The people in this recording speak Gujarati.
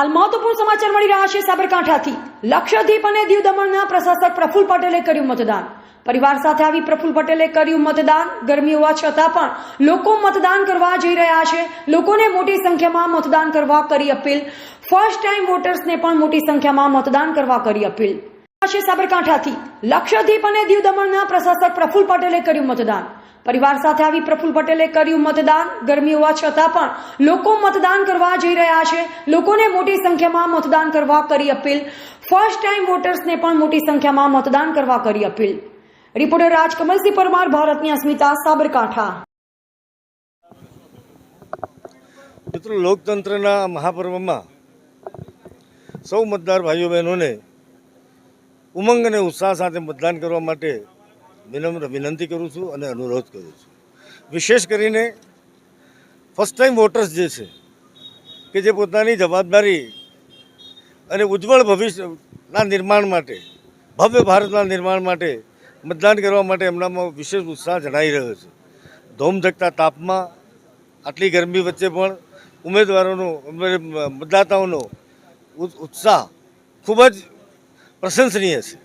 હાલ મહત્વપૂર્ણ સમાચાર મળી રહ્યા છે સાબરકાંઠાથી. લક્ષદ્વીપ અને દીવ દમણના પ્રશાસક પ્રફુલ પટેલે કર્યું મતદાન. પરિવાર સાથે આવી પ્રફુલ પટેલે કર્યું મતદાન. ગરમી હોવા છતાં પણ લોકો મતદાન કરવા જઈ રહ્યા છે. લોકોને મોટી સંખ્યામાં મતદાન કરવા કરી અપીલ. ફર્સ્ટ ટાઈમ વોટર્સને પણ મોટી સંખ્યામાં મતદાન કરવા કરી અપીલ. છે સાબરકાંઠાથી લક્ષદ્વીપ અને દીવ દમણના પ્રશાસક પ્રફુલ પટેલે કર્યું મતદાન. પરિવાર સાથે આવી પ્રફુલ પટેલે કર્યું મતદાન. ગરમી હોવા છતાં પણ લોકો મતદાન કરવા જઈ રહ્યા છે. લોકોને મોટી સંખ્યામાં મતદાન કરવા કરી અપીલ. ફર્સ્ટ ટાઈમ વોટર્સને પણ મોટી સંખ્યામાં મતદાન કરવા કરી અપીલ. રિપોર્ટર રાજ કમલસિંહ પરમાર, ભારતની અસ્મિતા, સાબરકાંઠા. મિત્રો, લોકતંત્રના મહાપર્વમાં સૌ મતદાર ભાઈઓ બહેનોને ઉમંગ અને ઉત્સાહ સાથે મતદાન કરવા માટે વિનમ્ર વિનંતી કરું છું અને અનુરોધ કરું છું. વિશેષ કરીને ફર્સ્ટ ટાઈમ વોટર્સ જે છે, કે જે પોતાની જવાબદારી અને ઉજ્જવળ ભવિષ્યના નિર્માણ માટે, ભવ્ય ભારતના નિર્માણ માટે મતદાન કરવા માટે એમનામાં વિશેષ ઉત્સાહ જણાઈ રહ્યો છે. ધોમધકતા તાપમાં, આટલી ગરમી વચ્ચે પણ ઉમેદવારોનો મતદાતાઓનો ઉત્સાહ ખૂબ જ પ્રશંસનીય છે